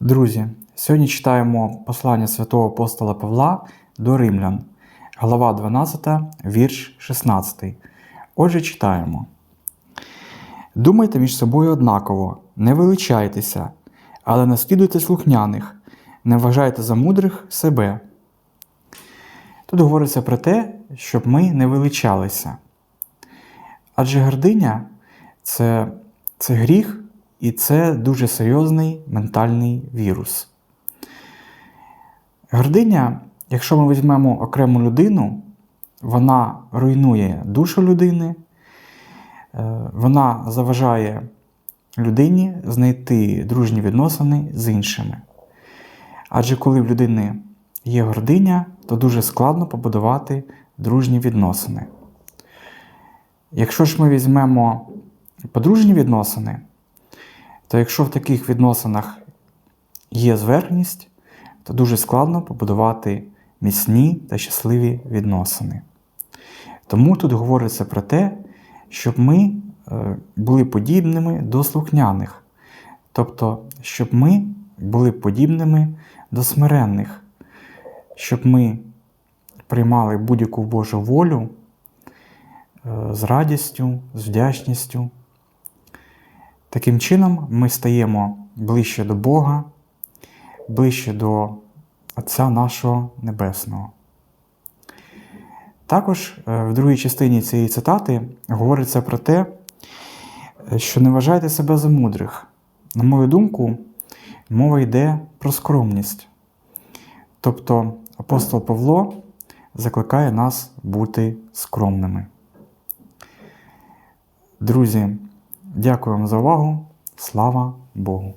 Друзі, сьогодні читаємо послання святого апостола Павла до Римлян, глава 12, вірш 16. Отже, читаємо. Думайте між собою однаково, не величайтеся, але наслідуйте слухняних, не вважайте за мудрих себе. Тут говориться про те, щоб ми не величалися. Адже гординя це, це гріх і це дуже серйозний ментальний вірус. Гординя, якщо ми візьмемо окрему людину, вона руйнує душу людини, е, вона заважає людині знайти дружні відносини з іншими. Адже коли в людини є гординя, то дуже складно побудувати дружні відносини. Якщо ж ми візьмемо подружні відносини, то якщо в таких відносинах є зверхність, то дуже складно побудувати міцні та щасливі відносини. Тому тут говориться про те, щоб ми е, були подібними до слухняних, тобто, щоб ми були подібними до смиренних, щоб ми приймали будь-яку Божу волю е, з радістю, з вдячністю. Таким чином, ми стаємо ближче до Бога, ближче до Отця нашого Небесного. Також е, в другій частині цієї цитати говориться про те, що не вважайте себе за мудрих. На мою думку, мова йде про скромність. Тобто апостол Павло закликає нас бути скромними. Друзі, дякую вам за увагу. Слава Богу!